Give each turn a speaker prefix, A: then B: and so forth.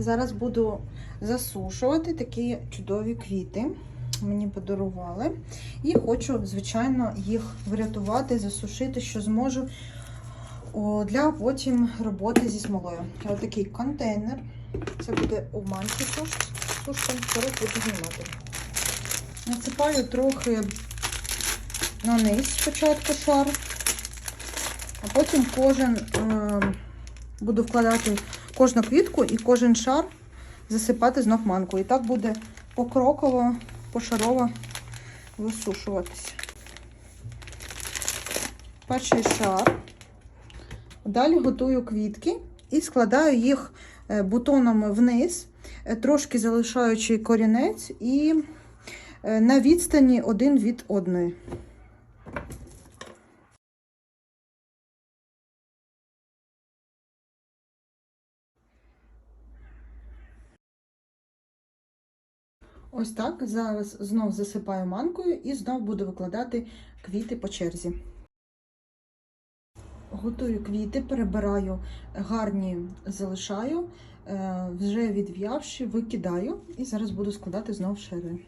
A: Зараз буду засушувати такі чудові квіти. Мені подарували. І хочу, звичайно, їх врятувати, засушити, що зможу для потім роботи зі смолою. Ось такий контейнер. Це буде у манці суш. Сушка, зараз буду знімати. Насипаю трохи на низ спочатку шар, а потім кожен е, буду вкладати кожну квітку і кожен шар засипати знов манкою. І так буде покроково, пошарово висушуватися. Перший шар. Далі готую квітки і складаю їх е, бутонами вниз, е, трошки залишаючи корінець і е, на відстані один від одної. Ось так. Зараз знов засипаю манкою і знов буду викладати квіти по черзі. Готую квіти, перебираю гарні, залишаю, е, вже відв'явши, викидаю і зараз буду складати знов шари.